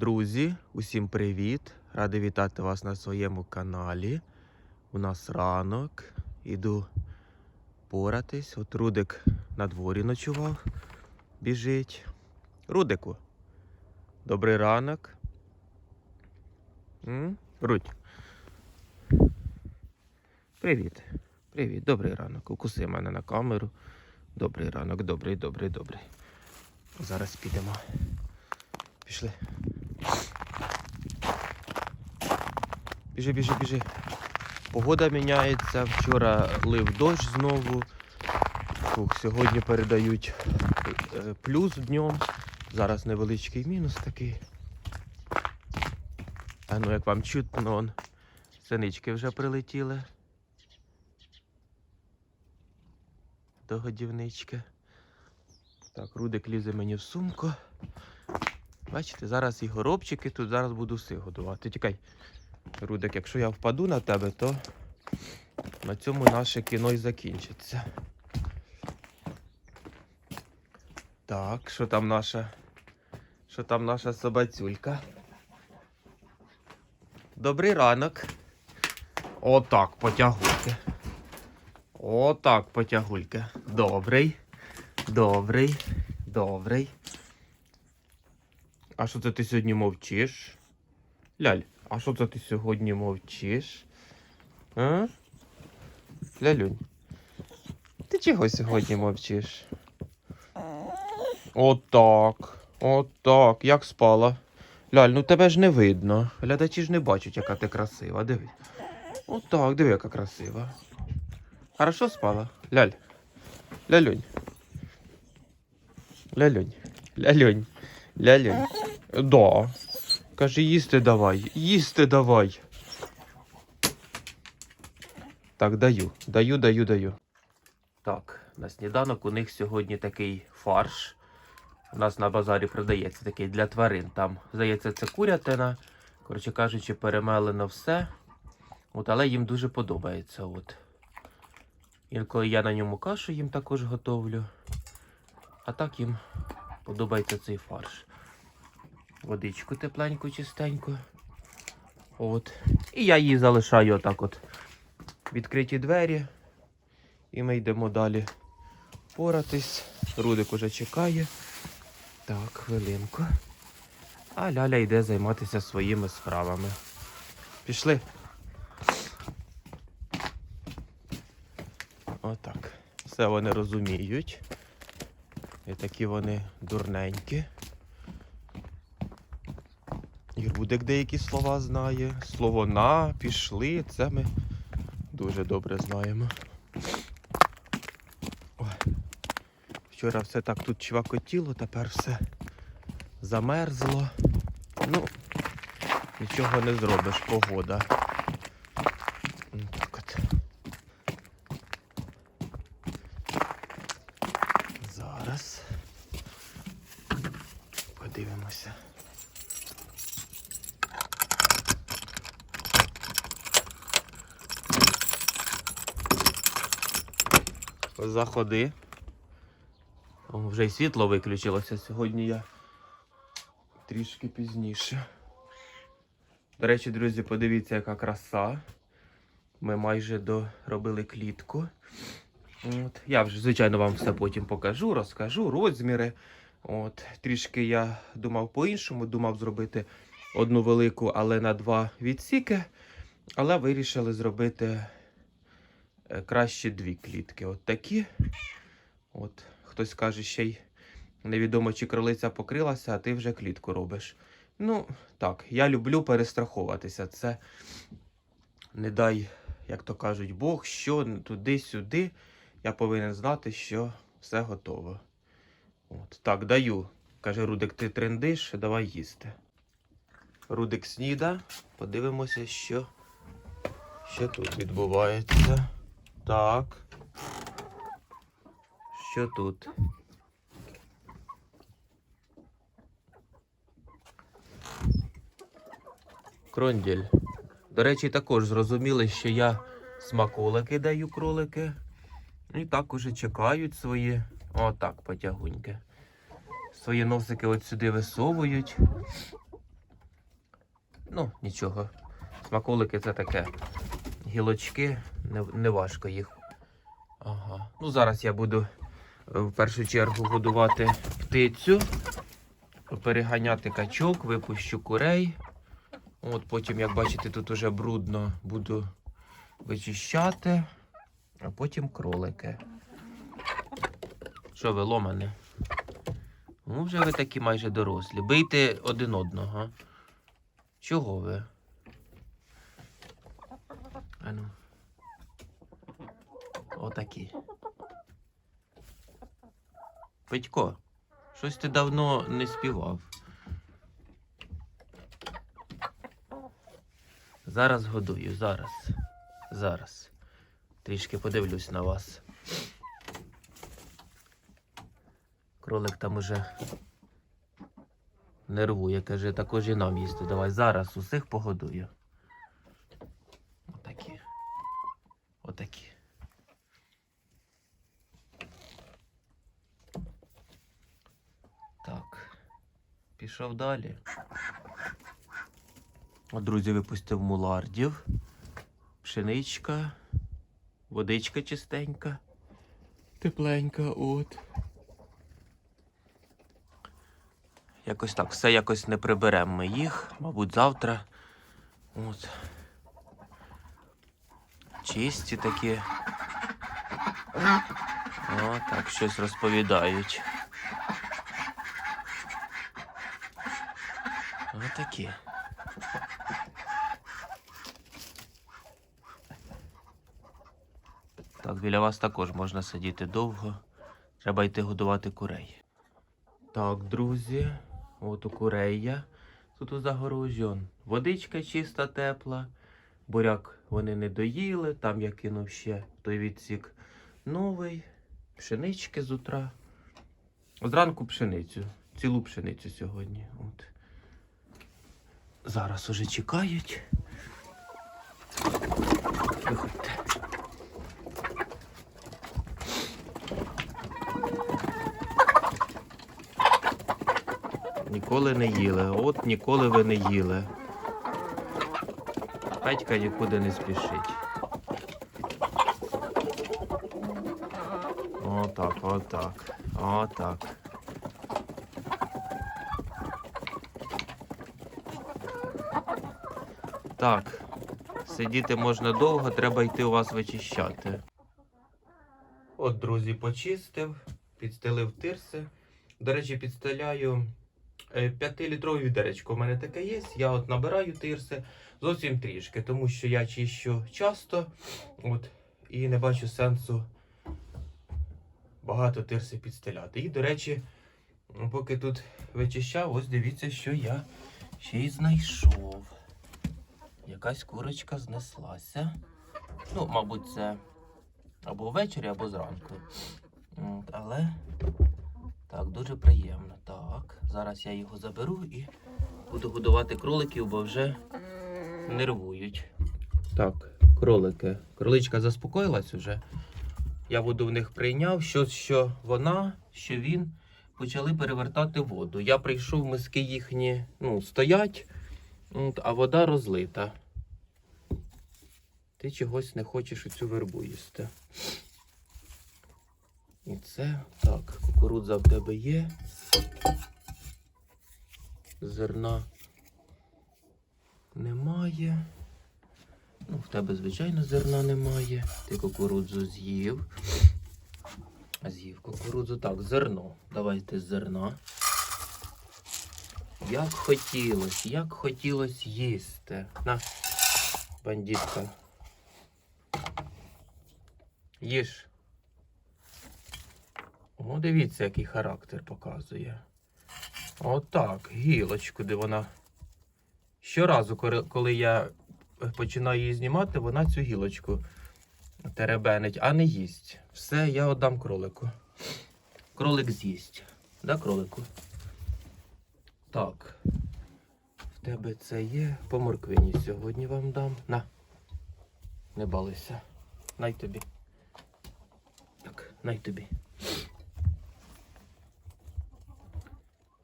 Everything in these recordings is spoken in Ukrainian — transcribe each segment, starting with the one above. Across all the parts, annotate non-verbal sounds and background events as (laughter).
Друзі, усім привіт! Радий вітати вас на своєму каналі. У нас ранок. Іду поратись. От Рудик на дворі ночував, біжить. Рудику, добрий ранок. М? Рудь. Привіт. Привіт, добрий ранок. Укуси мене на камеру. Добрий ранок, добрий, добрий, добрий. Зараз підемо. Пішли. Біжи, біжи, біжи. Погода міняється. Вчора лив дощ знову. Фух, сьогодні передають е, плюс днем. Зараз невеличкий мінус такий. А ну як вам чутно, он, синички вже прилетіли. До годівнички. Так, Рудик лізе мені в сумку. Бачите, зараз і горобчики тут зараз буду всіх годувати. Тікай. Рудик, якщо я впаду на тебе, то на цьому наше кіно і закінчиться. Так, що там наша? Що там наша собацюлька? Добрий ранок. Отак, потягульки. Отак, потягульки. Добрий. Добрий. Добрий. А що це ти сьогодні мовчиш? Ляль, а що це ти сьогодні мовчиш? А? Лялюнь. Ти чого сьогодні мовчиш? Отак. Отак. Як спала? Ляль, ну тебе ж не видно. Глядачі ж не бачать, яка ти красива. Диви. Отак, диви, яка красива. Хорошо спала? Ляль. Лялюнь. Лялюнь. Лялюнь. Лялюнь. Да. Каже, їсти давай, їсти давай. Так, даю, даю, даю, даю. Так, на сніданок у них сьогодні такий фарш. У нас на базарі продається такий для тварин. Там, здається, це курятина. Коротше кажучи, перемелено все. От, але їм дуже подобається. От. Інколи я на ньому кашу їм також готовлю. А так їм подобається цей фарш водичку тепленьку, чистеньку. От. І я її залишаю отак от. Відкриті двері. І ми йдемо далі поратись. Рудик уже чекає. Так, хвилинку. А Ляля йде займатися своїми справами. Пішли. Отак. Все вони розуміють. І такі вони дурненькі. І Рудик деякі слова знає. Слово на, пішли, це ми дуже добре знаємо. Ой. Вчора все так тут чвакотіло, тепер все замерзло. Ну, нічого не зробиш, погода. М, Так от. Зараз подивимося. Заходи. Вже й світло виключилося. Сьогодні я трішки пізніше. До речі, друзі, подивіться, яка краса. Ми майже доробили клітку. От. Я вже, звичайно, вам все потім покажу, розкажу, розміри. От. Трішки я думав по-іншому, думав зробити одну велику, але на два відсіки. Але вирішили зробити краще дві клітки. От такі. От, хтось каже, ще й невідомо, чи кролиця покрилася, а ти вже клітку робиш. Ну, так, я люблю перестраховуватися. Це не дай, як то кажуть, Бог, що туди-сюди. Я повинен знати, що все готово. От, так, даю. Каже, Рудик, ти трендиш, давай їсти. Рудик сніда. Подивимося, що, що тут відбувається. Так. Що тут? Кронділь. До речі, також зрозуміли, що я смаколики даю кролики. І так уже чекають свої. Отак, потягуньки. Свої носики от сюди висовують. Ну, нічого. Смаколики це таке. Гілочки, не, не важко їх. Ага. Ну, зараз я буду е, в першу чергу годувати птицю, переганяти качок, випущу курей. От потім, як бачите, тут уже брудно буду вичищати, а потім кролики. Що ви ломане? Ну, вже ви такі майже дорослі. Бийте один одного. Чого ви? Ану. Отакі. Петько, щось ти давно не співав. Зараз годую, зараз. Зараз. Трішки подивлюсь на вас. Кролик там уже нервує, каже, також і нам їсти. Давай зараз усіх погодую. Отакі. Отакі. Так. Пішов далі. Друзі, випустив мулардів. Пшеничка. Водичка чистенька. Тепленька, от. Якось так, все якось не приберемо ми їх, мабуть, завтра. От. Чисті такі. О, так, щось розповідають. Отакі. Так, біля вас також можна сидіти довго. Треба йти годувати курей. Так, друзі, от у курей я. Тут у загорожі он водичка чиста, тепла. Буряк вони не доїли, там я кинув ще той відсік новий. Пшенички з утра. Зранку пшеницю. Цілу пшеницю сьогодні. От. Зараз уже чекають. Виходьте. Ніколи не їли. От ніколи ви не їли. Петька нікуди не спішить. Отак, отак, отак. Так, сидіти можна довго, треба йти у вас вичищати. От, друзі, почистив, підстелив тирси. До речі, підстеляю 5-літрове відеречко. У мене таке є. Я от набираю тирси зовсім трішки, тому що я чищу часто от, і не бачу сенсу багато тирси підстеляти. І, до речі, поки тут вичищав, ось дивіться, що я ще й знайшов. Якась курочка знеслася. Ну, мабуть, це або ввечері, або зранку. Але так, дуже приємно. Так, зараз я його заберу і буду годувати кроликів, бо вже нервують. Так, кролики. Кроличка заспокоїлась уже. Я воду в них прийняв. Що, що вона, що він почали перевертати воду. Я прийшов, миски їхні ну, стоять, а вода розлита. Ти чогось не хочеш оцю вербу їсти. І це так, кукурудза в тебе є. Зерна немає. Ну, в тебе, звичайно, зерна немає. Ти кукурудзу з'їв. З'їв кукурудзу. Так, зерно. Давайте зерна. Як хотілось, як хотілось їсти. На, бандитка. Їж. О, дивіться, який характер показує. Отак, гілочку, де вона. Щоразу, коли- я починаю її знімати, вона цю гілочку теребенить, а не їсть. Все, я віддам кролику. Кролик з'їсть. Да, кролику? Так. В тебе це є. По морквині сьогодні вам дам. На. Не балуйся. Най тобі. Так, най тобі.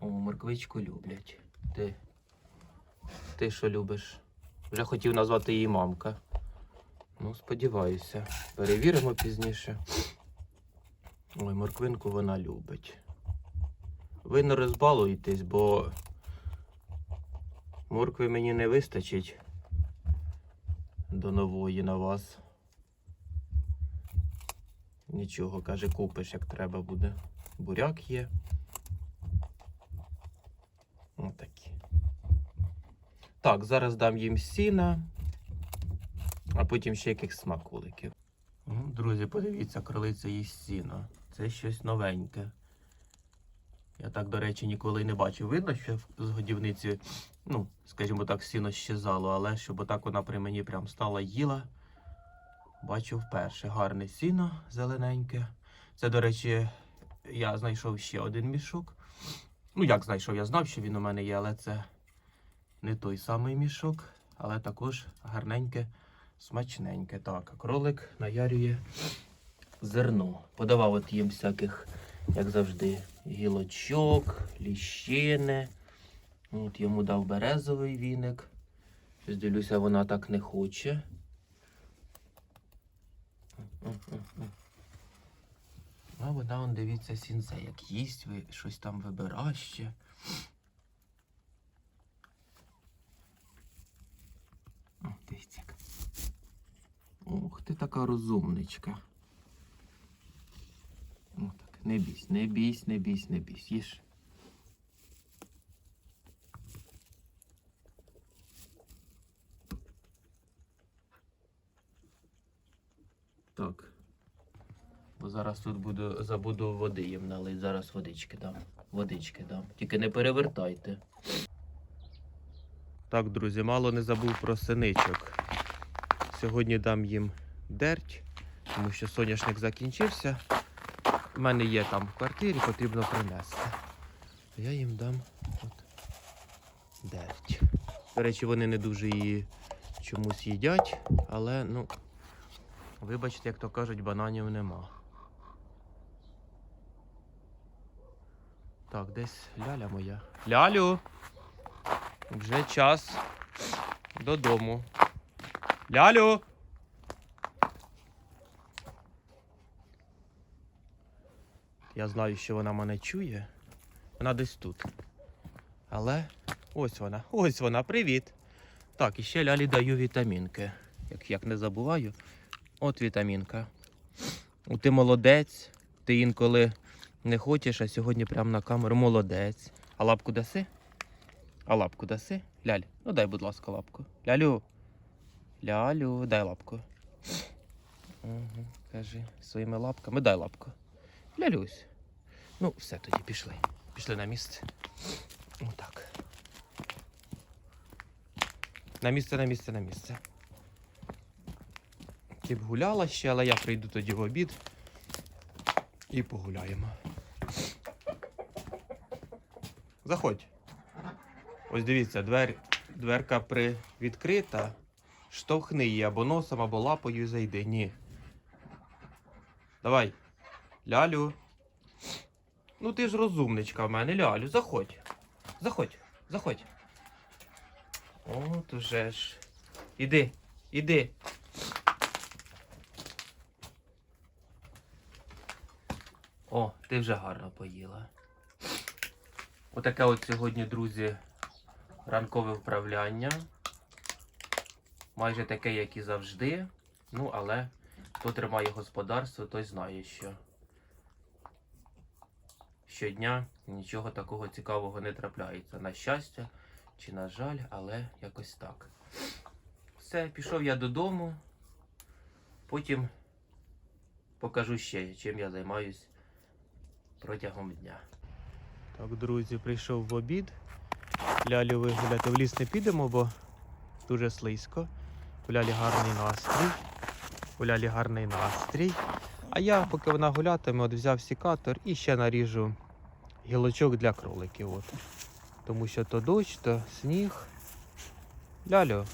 О, морквичку люблять. Ти ти що любиш? Вже хотів назвати її мамка. Ну, сподіваюся. Перевіримо пізніше. Ой, морквинку вона любить. Ви не розбалуєтесь, бо моркви мені не вистачить до нової на вас. Нічого, каже, купиш, як треба буде. Буряк є. Отакі. Так, зараз дам їм сіна, а потім ще яких смаколиків. Друзі, подивіться, кролиця їсть сіно. Це щось новеньке. Я так, до речі, ніколи не бачив. Видно, що з годівниці, ну, скажімо так, сіно щезало, але щоб отак вона при мені прям стала їла. Бачу вперше. Гарне сіно зелененьке. Це, до речі, я знайшов ще один мішок. Ну, як знайшов, я знав, що він у мене є, але це не той самий мішок, але також гарненьке, смачненьке. Так, кролик наярює зерно. Подавав от їм всяких, як завжди, гілочок, ліщини. От йому дав березовий віник. Щось дивлюся, вона так не хоче. А вона, он, дивіться, сінце, як їсть, ви щось там вибира ще. О, дивіться. як. Ух ти така розумничка. О, так, не бійсь, не бійсь, не бійсь, не бійсь. Їж. Так. Бо зараз тут буду, забуду води їм налить. Зараз водички дам. Водички дам. Тільки не перевертайте. Так, друзі, мало не забув про синичок. Сьогодні дам їм дерть, тому що соняшник закінчився. У мене є там в квартирі, потрібно принести. Я їм дам от дерть. До речі, вони не дуже її чомусь їдять, але ну, вибачте, як то кажуть, бананів нема. Так, десь ляля моя. Лялю! Вже час додому. Лялю! Я знаю, що вона мене чує. Вона десь тут. Але ось вона, ось вона, привіт. Так, і ще лялі даю вітамінки. Як, як не забуваю. От вітамінка. У ти молодець. Ти інколи не хочеш, а сьогодні прямо на камеру молодець. А лапку даси? А лапку даси? Ляль, ну дай, будь ласка, лапку. Лялю. Лялю, дай лапку. Угу, кажи своїми лапками, дай лапку. Лялюсь. Ну, все тоді пішли. Пішли на місце. Отак. На місце, на місце, на місце. Ти б гуляла ще, але я прийду тоді в обід і погуляємо. Заходь. Ось дивіться, двер, дверка при відкрита. Штовхни її або носом, або лапою зайди. Ні. Давай. Лялю. Ну ти ж розумничка в мене, Лялю, заходь. Заходь, заходь. От уже ж. Іди, іди. О, ти вже гарно поїла. Отаке от сьогодні, друзі, ранкове вправляння. Майже таке, як і завжди. Ну, але хто тримає господарство, той знає, що щодня нічого такого цікавого не трапляється. На щастя чи на жаль, але якось так. Все, пішов я додому. Потім покажу ще, чим я займаюсь протягом дня. Так, друзі, прийшов в обід. Лялю вигуляти в ліс не підемо, бо дуже слизько. У Лялі гарний настрій. У Лялі гарний настрій. А я, поки вона гулятиме, от взяв сікатор і ще наріжу гілочок для кроликів. От. Тому що то дощ, то сніг. Лялю,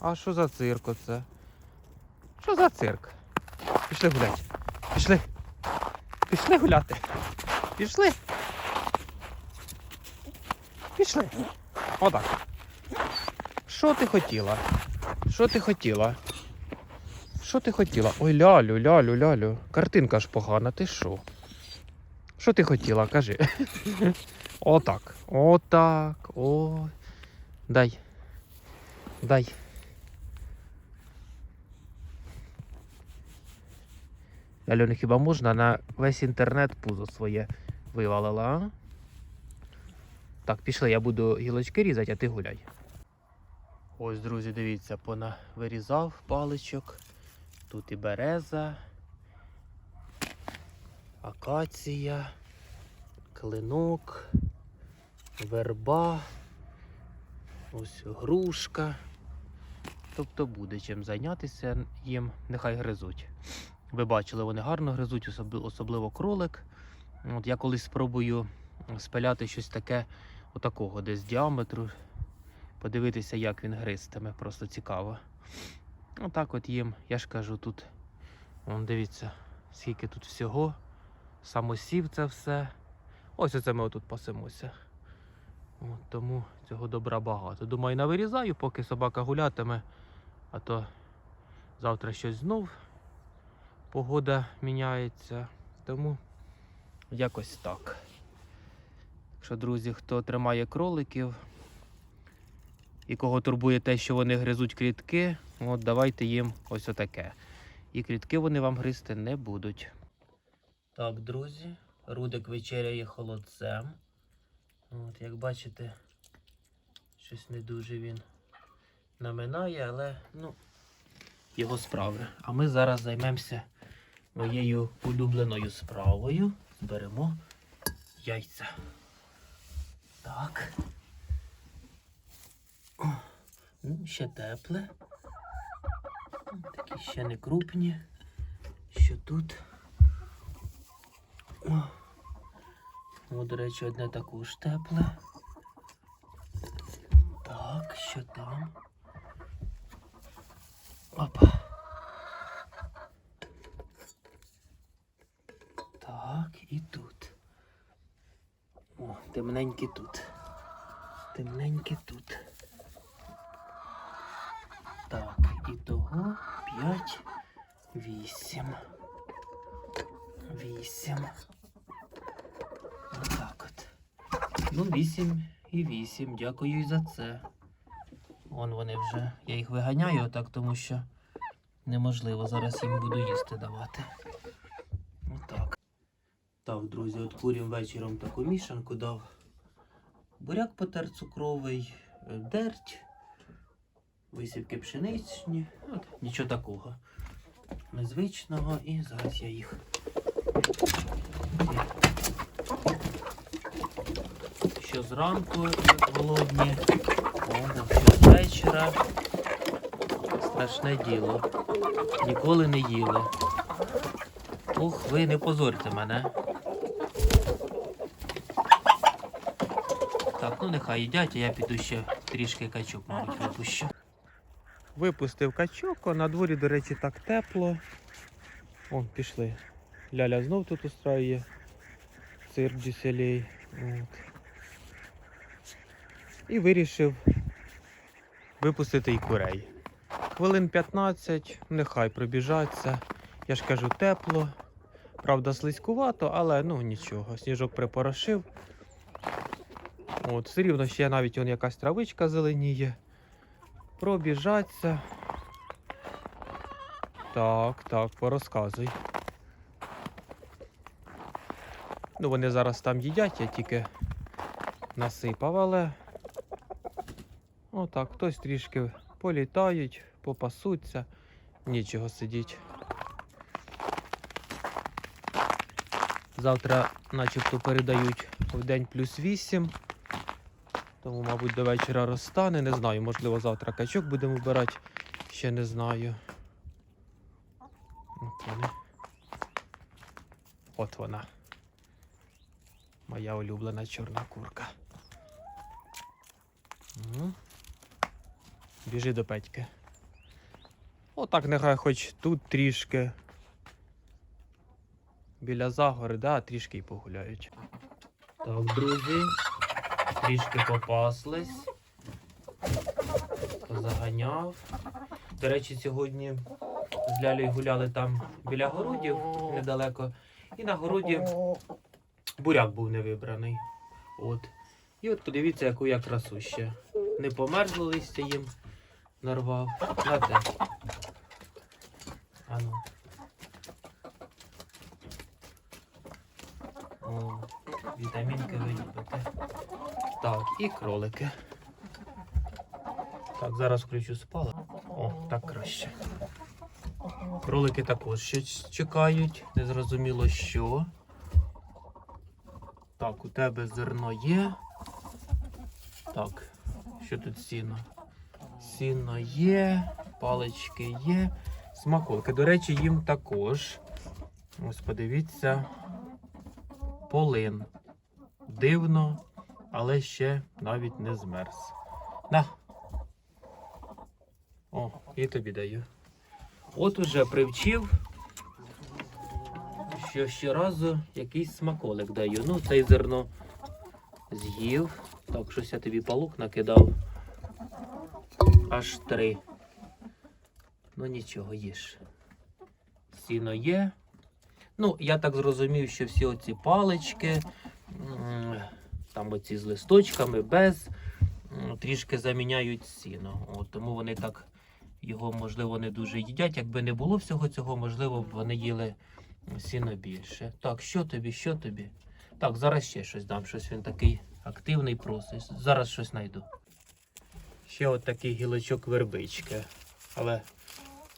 а що за цирк оце? Що за цирк? Пішли гуляти. Пішли. Пішли гуляти. Пішли. Пішли. Отак. Що ти хотіла? Що ти хотіла? Що ти хотіла? Ой, лялю, лялю, лялю. Картинка ж погана, ти що? Що ти хотіла, кажи. (laughs) Отак. Отак. Ой. Дай. Дай. Альони, хіба можна на весь інтернет пузо своє вивалила, а? Так, пішли, я буду гілочки різати, а ти гуляй. Ось, друзі, дивіться, пона вирізав паличок. Тут і береза, акація, клинок, верба, ось грушка. Тобто буде чим зайнятися їм, нехай гризуть. Ви бачили, вони гарно гризуть, особливо кролик. От я колись спробую спиляти щось таке, отакого, десь діаметру. Подивитися, як він гристиме, просто цікаво. Отак от їм, я ж кажу, тут, вон дивіться, скільки тут всього. Самосів це все. Ось оце ми отут пасемося. От, тому цього добра багато. Думаю, навирізаю, поки собака гулятиме, а то завтра щось знов погода міняється. Тому якось так. Якщо, друзі, хто тримає кроликів і кого турбує те, що вони гризуть клітки, от давайте їм ось отаке. І клітки вони вам гризти не будуть. Так, друзі, Рудик вечеряє холодцем. От, як бачите, щось не дуже він наминає, але ну, його справи. А ми зараз займемося моєю улюбленою справою. Беремо яйця. Так. О, ну, ще тепле. Такі ще не крупні. Що тут? О, до речі, одне також тепле. Так, що там? Опа. Так, і тут. О, темненькі тут. Темненькі 8. 8. Отак от. Ну, 8 і 8. Дякую і за це. Вон вони вже. Я їх виганяю отак, тому що неможливо. Зараз їм буду їсти давати. Отак. Так, друзі, от курім вечором таку мішанку дав. Буряк потер цукровий, е, дерть, висівки пшеничні. От, нічого такого. Незвичного. І зараз я їх. Що зранку голодні, що з вечора. Страшне діло. Ніколи не їли. Ух, ви не позорте мене. Так, ну нехай їдять, а я піду ще трішки качок, мабуть, випущу. Випустив качок, а на дворі, до речі, так тепло. Вон, пішли. Ляля знов тут устраює цирк дюселей. От. І вирішив випустити і курей. Хвилин 15, нехай пробіжаться. Я ж кажу, тепло. Правда, слизькувато, але ну нічого. Сніжок припорошив. От, все рівно ще навіть он якась травичка зеленіє. Пробіжаться. Так, так, порозказуй. Ну, вони зараз там їдять, я тільки насипав, але. Отак, хтось трішки політають, попасуться, нічого сидіть. Завтра начебто передають в день плюс 8. Тому, мабуть, до вечора розтане. Не знаю, можливо, завтра качок будемо вбирати. Ще не знаю. От вони. От вона. Моя улюблена чорна курка. М. Біжи до Петьки. Отак нехай хоч тут трішки. Біля загори, да, трішки й погуляють. Так, друзі, трішки попаслись. позаганяв. До речі, сьогодні з Лялею гуляли там біля городів недалеко. І на городі буряк був не вибраний. От. І от подивіться, яку я красу ще. Не померзло листя їм нарвав. На те. Ану. О, вітамінки виїбати. Так, і кролики. Так, зараз включу спала. О, так краще. Кролики також ще чекають. Незрозуміло що. Так, у тебе зерно є. Так, що тут сіно? Сіно є, палички є, смаколики. До речі, їм також. Ось подивіться. Полин. Дивно, але ще навіть не змерз. На. О, і тобі даю. От уже привчив, що щоразу якийсь смаколик даю. Ну, цей зерно з'їв. Так, щось я тобі палук накидав. Аж три. Ну нічого, їж. Сіно є. Ну, я так зрозумів, що всі оці палички, там оці з листочками, без, трішки заміняють сіно. От, тому вони так його, можливо, не дуже їдять. Якби не було всього цього, можливо, б вони їли сіно більше. Так, що тобі, що тобі? Так, зараз ще щось дам. Щось він такий активний просить. Зараз щось знайду. Ще от такий гілочок вербички. Але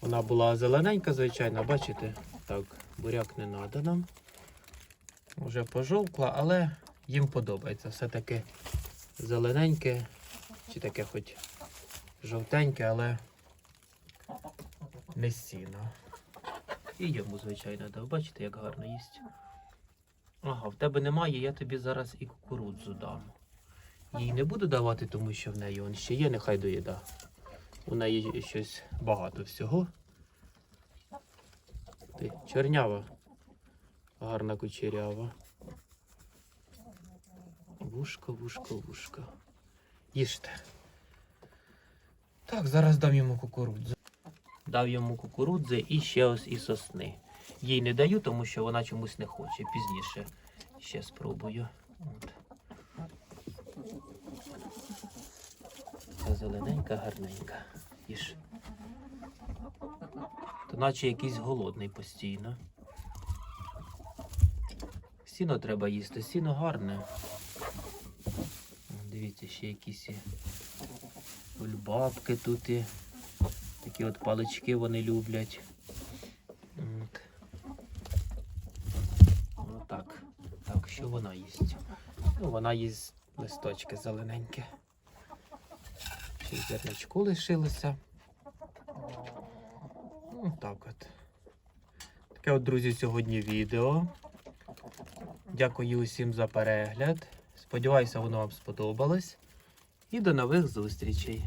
вона була зелененька, звичайно, бачите? Так, буряк не треба нам. Вже пожовкла, але їм подобається. Все-таки зелененьке, чи таке хоч жовтеньке, але не сіно. І йому, звичайно, дав. Бачите, як гарно їсть. Ага, в тебе немає, я тобі зараз і кукурудзу дам. Їй не буду давати, тому що в неї он ще є, нехай доїда. У неї щось багато всього. Ти чорнява, гарна кучерява. Вушко, вушко, вушко. Їжте. Так, зараз дам йому кукурудзу. Дав йому кукурудзи і ще ось і сосни. Їй не даю, тому що вона чомусь не хоче. Пізніше ще спробую. От. Ця зелененька, гарненька. Їж. То наче якийсь голодний постійно. Сіно треба їсти, сіно гарне. Дивіться, ще якісь є кульбабки тут і такі от палички вони люблять. От. Отак. Так, що вона їсть? Ну, вона їсть листочки зелененькі. Ще й зерничку лишилося. Ну, так от. Таке от, друзі, сьогодні відео. Дякую усім за перегляд. Сподіваюся, воно вам сподобалось. І до нових зустрічей.